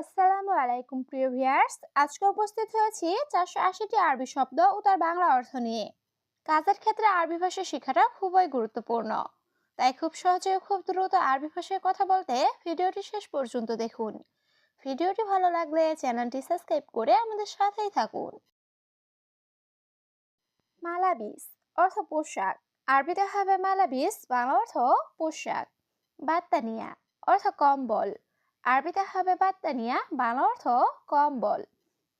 আসসালামু আলাইকুম, প্রিয় ভিউয়ার্স। আজকে উপস্থিত হয়েছি চারশো আশিটি আরবি শব্দ ও তার বাংলা অর্থ নিয়ে। কাজের ক্ষেত্রে আরবি ভাষা শেখাটা খুবই গুরুত্বপূর্ণ। তাই খুব সহজে খুব দ্রুত আরবি ভাষায় কথা বলতে ভিডিওটি শেষ পর্যন্ত দেখুন। ভিডিওটি ভালো লাগলে চ্যানেলটি সাবস্ক্রাইব করে আমাদের সাথেই থাকুন। মালাবিস অর্থ পোশাক। আরবিতে হবে মালাবিস, বাংলা অর্থ পোশাক। বাত্তানিয়া অর্থ কম্বল। আরবিতে হবে বাত্তানিয়া বাংলা অর্থ কম্বল।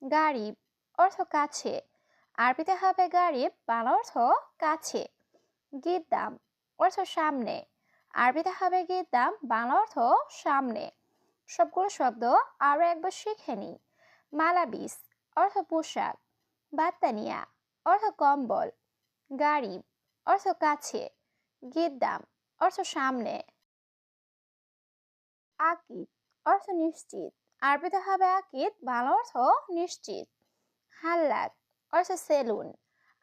গারিব অর্থ কাছে। আরবিতে হবে গারিব বাংলা অর্থ কাছে। গিদ্দাম অর্থ সামনে। আরবিতে হবে গিদ্দাম বাংলা অর্থ সামনে। সবগুলো শব্দ আরও একবার শিখে নিই। মালাবিস অর্থ পোশাক। বাত্তানিয়া অর্থ কম্বল। গারিব অর্থ কাছে। গিদ্দাম অর্থ সামনে। আকিদ অর্থ নিশ্চিত। আরবিতে হবে আকিদ, বাংলা অর্থ নিশ্চিত। হাল্লাক, অর্থ সেলুন।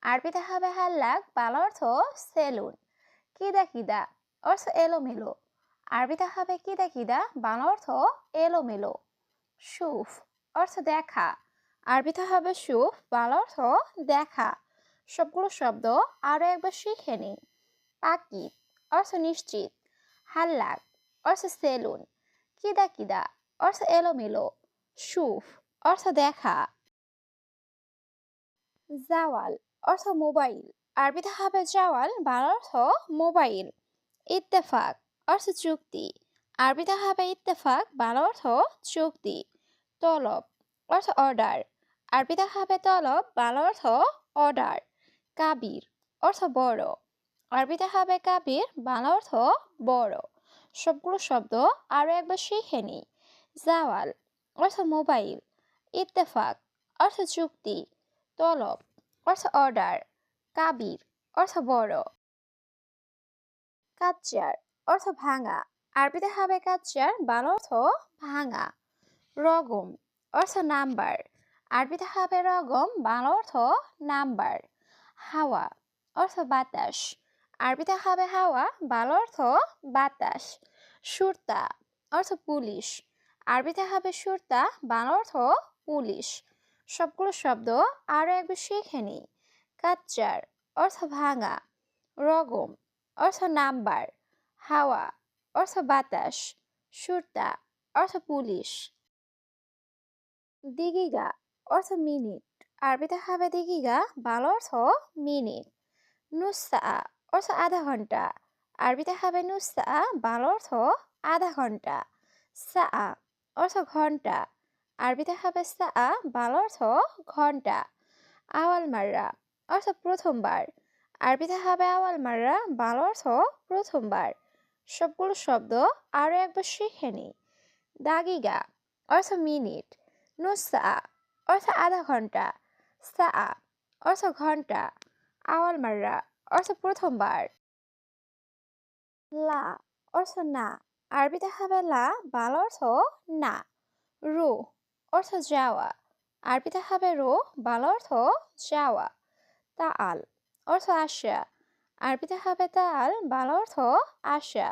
আরবিতে হবে হাল্লাক, বাংলা অর্থ সেলুন। কিদা কিদা, অর্থ এলোমেলো। আরবিতে হবে কিদা কিদা, বাংলা অর্থ এলোমেলো। সুফ, অর্থ দেখা। আরবিতে হবে সুফ, বাংলা অর্থ দেখা। সবগুলো শব্দ আরও একবার শিখে নিই। আকিদ, অর্থ নিশ্চিত। হাল্লাক, অর্থ সেলুন। কিদা কিদা, অর্থ এলোমেলো। সুফ, অর্থ দেখা। জাওয়াল, অর্থ মোবাইল। আরবিতে হবে জাওয়াল বাংলা অর্থ মোবাইল। ইত্তেফাক, অর্থ চুক্তি। আরবিতে হবে ইত্তেফাক বাংলা অর্থ চুক্তি। তলব, অর্থ অর্ডার। আরবিতে হবে তলব বাংলা অর্থ অর্ডার। কাবির, অর্থ বড়। আরবিতে হবে কাবির বাংলা অর্থ বড়। সবগুলো শব্দ আরও একবার শিখে নিই। জাওয়াল, অর্থ মোবাইল, ইত্তেফাক, অর্থ চুক্তি, তলব, অর্থ অর্ডার, কাবির, অর্থ বড়। কাচ্চার, অর্থ ভাঙা, আরবিতে হবে কাচ্চার, বাংলা অর্থ ভাঙা। রগম, অর্থ নাম্বার, আরবিতে হবে রগম, বাংলা অর্থ নাম্বার। হাওয়া, অর্থ বাতাস। আরবিতে হবে হাওয়া, বাল অর্থ বাতাস, সুরতা অর্থ পুলিশ। আরবিতে হবে সুরতা, বাংলা অর্থ পুলিশ। সবগুলো শব্দ আরও একবার শিখে নিই। কাচ্চার অর্থ ভাঙা, রগম অর্থ নাম্বার, হাওয়া অর্থ বাতাস, সুরতা অর্থ পুলিশ। দিগিগা অর্থ মিনিট। আরবিতে হবে দিগিগা, বাল অর্থ মিনিট। নুসা অর্থ আধা ঘণ্টা। আরবিতে হবে নুসা বাংলা অর্থ আধা ঘণ্টা। সা, অর্থ ঘণ্টা। আরবিতে হবে সা, বাংলা অর্থ ঘণ্টা। আওয়াল মাররা, অর্থ প্রথমবার। আরবিতে হবে আওয়াল মাররা, বাংলা অর্থ প্রথমবার। সবগুলো শব্দ আরও একবার শিখে নিই। দাগিগা, অর্থ মিনিট। নুসা অর্থ আধা ঘণ্টা। সা, অর্থ ঘণ্টা। আওয়াল মাররা অর্থ প্রথমবার। লা অর্থ না। আরবিতে হবে লা, বাল অর্থ না। রু অর্থ যাওয়া। আরবিতে হবে রু, বাল অর্থ যাওয়া। তা আল অর্থ আসা। আরবিতে হবে তাল বাল অর্থ আসা।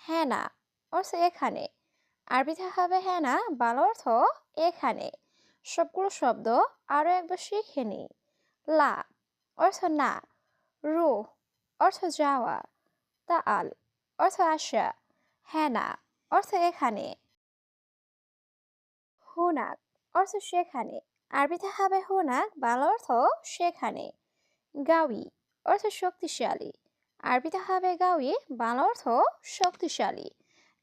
হেনা অর্থ এখানে। আরবিতে হবে হেনা, বাল অর্থ এখানে। সবগুলো শব্দ আরও একবার শিখে নিই। লা অর্থ না। রু অর্থ যাওয়া তাল অর্থ আসা হেনা অর্থ এখানে হুনাক অর্থ সেখানে আরবিতে হবে হুনাক বাংলা অর্থ সেখানে গাউই অর্থ শক্তিশালী আরবিতে হবে গাউই বাংলা অর্থ শক্তিশালী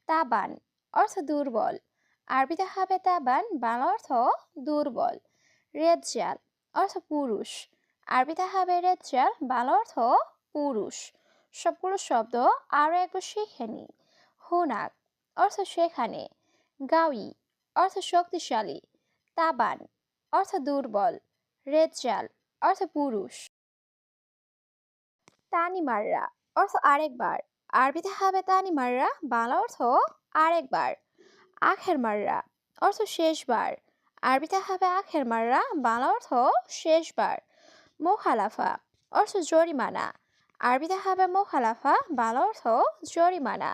তাবান অর্থ দুর্বল আরবিতে হবে তাবান বাংলা অর্থ দুর্বল রেজ্জাল অর্থ পুরুষ আরবিতে হবে রেজ্জাল বাংলা অর্থ পুরুষ। সবগুলো শব্দ আরও একবার শিখে নিই হুনাক, অর্থ সেখানে। গাউই অর্থ শক্তিশালী। তাবান, অর্থ দুর্বল। রেজ্জাল, অর্থ পুরুষ। তানিমাররা, অর্থ আরেকবার। আরবিতে হবে তানিমাররা, বাংলা অর্থ আরেকবার। আখের মাররা অর্থ শেষবার। আরবিতে হবে আখের মাররা বাংলা অর্থ শেষবার। মোখালাফা অর্থ জরিমানা আরবিতে হবে মোখালাফা বাংলা অর্থ জরিমানা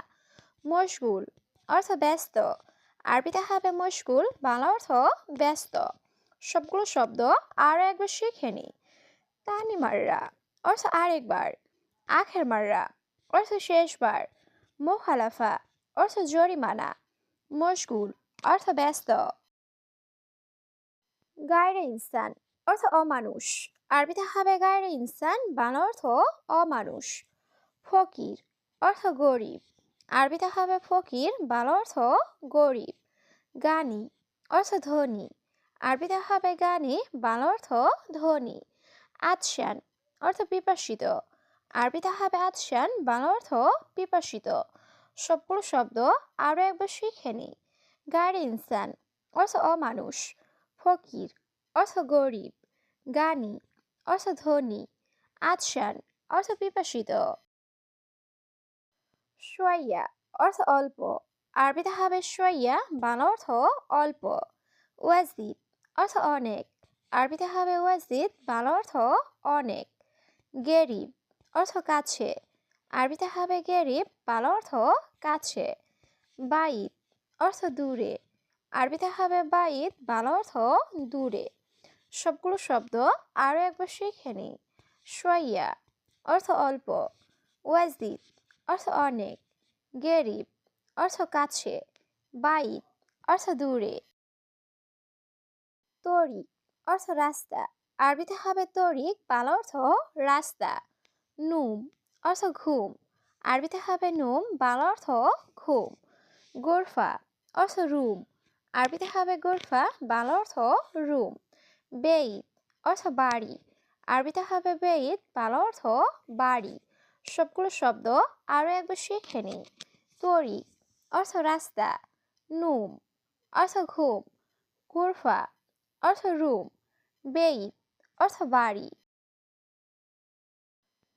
মশগুল অর্থ ব্যস্ত আরবিতে হবে মশগুল বাংলা অর্থ ব্যস্ত সবগুলো শব্দ আরও একবার শিখে নি তানি মাররা অর্থ আরেকবার আখের মাররা অর্থ শেষবার মোখালাফা অর্থ জরিমানা মশগুল অর্থ ব্যস্ত গায়রে ইনসান অর্থ অমানুষ আরবিতে হবে গায়রে ইনসান বাংলা অর্থ অমানুষ। ফকির অর্থ গরিব। আরবিতে হবে ফকির বাংলা অর্থ গরিব। গানি অর্থ ধনী। আরবিতে হবে গানি বাংলা অর্থ ধনী। আতশান অর্থ পিপাসিত। আরবিতে হবে আতশান বাংলা অর্থ পিপাসিত। সবগুলো শব্দ আরও একবার শিখে নি। গাড়ি ইনসান অর্থ অমানুষ। ফকির অর্থ গরিব। গানি অর্থ ধনী আতশান অর্থ পিপাসিত। সোয়াইয়া, অর্থ অল্প। আরবিতে হবে সোয়াইয়া, বাংলা অর্থ অল্প। ওয়াজিদ, অর্থ অনেক। আরবিতে হবে ওয়াজিদ, বাংলা অর্থ অনেক। গেরিব, অর্থ কাছে। আরবিতে হবে গেরিব, বাংলা অর্থ কাছে। বাইত অর্থ দূরে। আরবিতে হবে বাইত বাংলা অর্থ দূরে। সবগুলো শব্দ আরও একবার শিখে নিই। সোয়াইয়া অর্থ অল্প। ওয়াজিদ অর্থ অনেক। গেরিব, অর্থ কাছে। বাইত, অর্থ দূরে। তরিক, অর্থ রাস্তা। আরবিতে হবে তরিক, বাংলা অর্থ রাস্তা। নুম, অর্থ ঘুম। আরবিতে হবে নুম, বাল অর্থ ঘুম। গোরফা, অর্থ রুম। আরবিতে হবে গোরফা, বাংলা অর্থ রুম। বেইত অর্থ বাড়ি। আরবিতে হবে বেইত, বাংলা অর্থ বাড়ি। সবগুলো শব্দ আরও একবার শিখে নিই। তরিক অর্থ রাস্তা। নুম, অর্থ ঘুম। গোরফা অর্থ রুম। বেইত, অর্থ বাড়ি।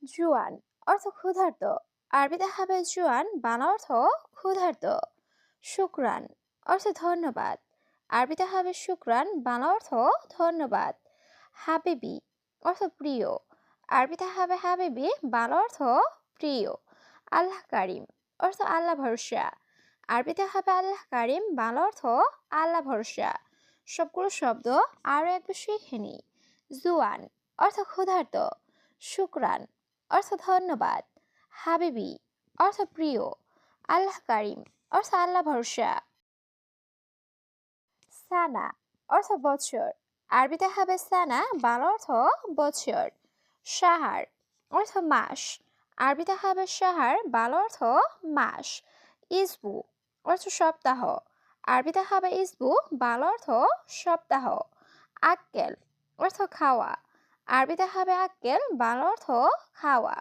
জুয়ান, অর্থ ক্ষুধার্ত। আরবিতে হবে জুয়ান, বাংলা অর্থ ক্ষুধার্ত। শুক্রান, অর্থ ধন্যবাদ। আরবিতে হবে শুক্রান বাংলা অর্থ ধন্যবাদ। হাবিবি অর্থ প্রিয়। আরবিতে হবে হাবিবি, বাংলা অর্থ প্রিয়। আল্লাহ কারিম অর্থ আল্লাহ ভরসা। আরবিতে হবে আল্লাহ কারিম, বাংলা অর্থ আল্লাহ ভরসা। সবগুলো শব্দ আরও একবার শিখে নিই। জুয়ান অর্থ ক্ষুধার্ত। শুক্রান অর্থ ধন্যবাদ। হাবিবি অর্থ প্রিয়। আল্লাহ কারিম অর্থ আল্লাহ ভরসা। সানা, অর্থ বছর। আরবিতে হবে সানা, বাংলা অর্থ বছর। সাহার অর্থ মাস। আরবিতে হবে সাহার বাংলা অর্থ মাস। ইসবু, অর্থ সপ্তাহ। আরবিতে হবে ইসবু, বাংলা অর্থ সপ্তাহ। আক্কেল, অর্থ খাওয়া। আরবিতে হবে আক্কেল, বাংলা অর্থ খাওয়া।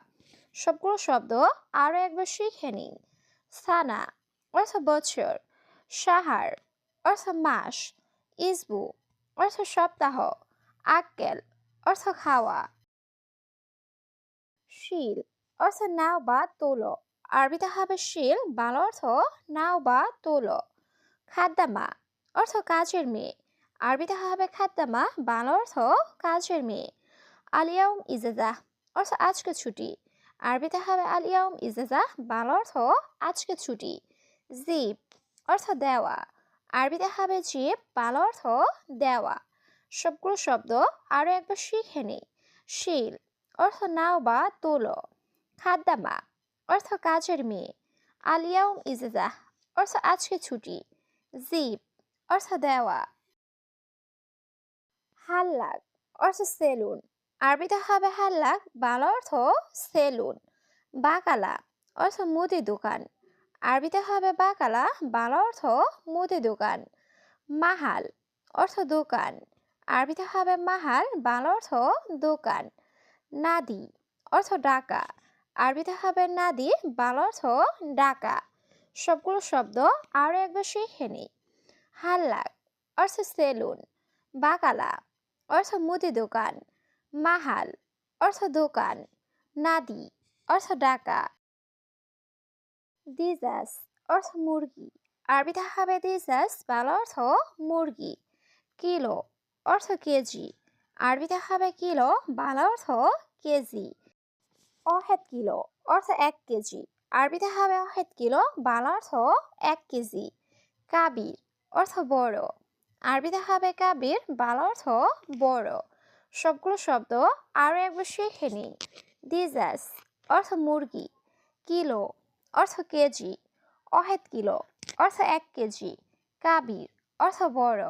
সবগুলো শব্দ আরও একবার শিখে নিন সানা, অর্থ বছর। সাহার অর্থ মাস, ইসবু, অর্থ সপ্তাহ, আক্কেল, অর্থ খাওয়া। শিল, অর্থ নাও বা তোলো। আরবিতে হবে শিল, বাংলা অর্থ নাও বা তোলো। খাদ্দামা অর্থ কাজের মেয়ে। আরবিতে হবে খাদ্দামা বাংলা অর্থ কাজের মেয়ে। আলিয়াউম ইজাজা, অর্থ আজকে ছুটি। আরবিতে হবে আলিয়াউম ইজাজা, বাংলা অর্থ আজকে ছুটি। জিপ, অর্থ দেওয়া। আরবিতে হবে জিপ বাংলা অর্থ দেওয়া। সবগুলো শব্দ আরও একবার শিখে নিই। শিল, অর্থ নাও বা তোলো। খাদ্দামা অর্থ কাজের মেয়ে। আলিয়াউম ইজাজা অর্থ আজকে ছুটি। জিপ অর্থ দেওয়া। হাল্লাক, অর্থ সেলুন। আরবিতে হবে হাল্লাক, বাংলা অর্থ সেলুন। বাকালা, অর্থ মুদি দোকান। আরবিতে হবে বাকালা, বাংলা অর্থ মুদি দোকান। মাহাল অর্থ দোকান। আরবিতে হবে মাহাল, বাংলা অর্থ দোকান। নাদি অর্থ ডাকা। আরবিতে হবে নাদি, বাংলা অর্থ ডাকা। সবগুলো শব্দ আরও একবার শিখে নিই হাল্লাক অর্থ সেলুন। বাকালা অর্থ মুদি দোকান। মাহাল অর্থ দোকান। নাদি অর্থ ডাকা। দিজাস অর্থ মুরগি। আরবিতে হবে দিজাস বাংলা অর্থ মুরগি। কিলো, অর্থ কেজি। আরবিতে হবে কিলো বাংলা অর্থ কেজি। অহেদ কিলো, অর্থ এক কেজি। আরবিতে হবে অহেদ কিলো বাংলা অর্থ এক কেজি। কাবির, অর্থ বড়। আরবিতে হবে কাবির বাল অর্থ বড়। সবগুলো শব্দ আরও একবার শিখে নিই। দিজাস অর্থ মুরগি। কিলো অর্থ কেজি অহেদ কিলো অর্থ এক কেজি কাবির অর্থ বড়।